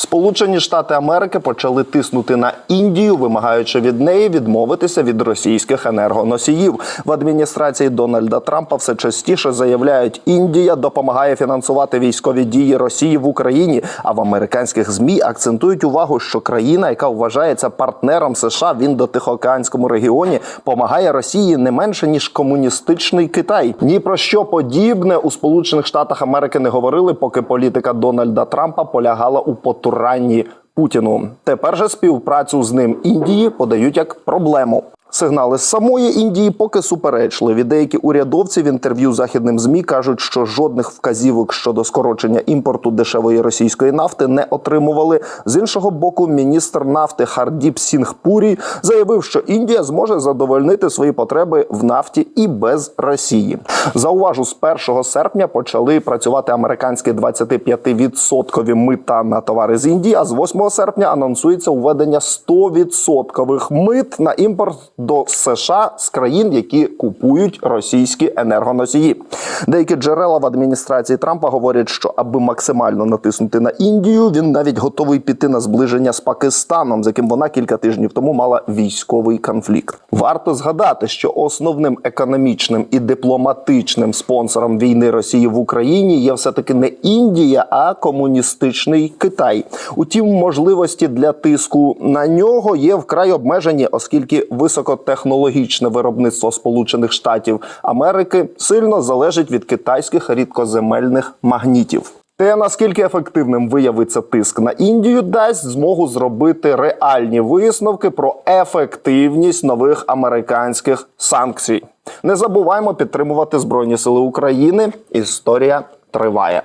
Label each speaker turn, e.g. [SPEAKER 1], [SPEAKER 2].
[SPEAKER 1] Сполучені Штати Америки почали тиснути на Індію, вимагаючи від неї відмовитися від російських енергоносіїв. В адміністрації Дональда Трампа все частіше заявляють, Індія допомагає фінансувати військові дії Росії в Україні. А в американських змі акцентують увагу, що країна, яка вважається партнером США в індотихоокеанському регіоні, помагає Росії не менше ніж комуністичний Китай. Ні про що подібне у Сполучених Штатах Америки не говорили, поки політика Дональда Трампа полягала у потуранні Путіну. Тепер же співпрацю з ним Індії подають як проблему. Сигнали з самої Індії поки суперечливі. Деякі урядовці в інтерв'ю західним змі кажуть, що жодних вказівок щодо скорочення імпорту дешевої російської нафти не отримували. З іншого боку, міністр нафти Хардіп Сінгпурі заявив, що Індія зможе задовольнити свої потреби в нафті і без Росії. Зауважу, з 1 серпня почали працювати американські 25% мита на товари з Індії. А з 8 серпня анонсується введення 100% мит на імпорт до США з країн, які купують російські енергоносії. Деякі джерела в адміністрації Трампа говорять, що аби максимально натиснути на Індію, він навіть готовий піти на зближення з Пакистаном, з яким вона кілька тижнів тому мала військовий конфлікт. Варто згадати, що основним економічним і дипломатичним спонсором війни Росії в Україні є все таки не Індія, а комуністичний Китай. Утім, можливості для тиску на нього є вкрай обмежені, оскільки високотехнологічне виробництво Сполучених Штатів Америки сильно залежить від китайських рідкоземельних магнітів. Те, наскільки ефективним виявиться тиск на Індію, дасть змогу зробити реальні висновки про ефективність нових американських санкцій. Не забуваємо підтримувати Збройні Сили України. Історія триває.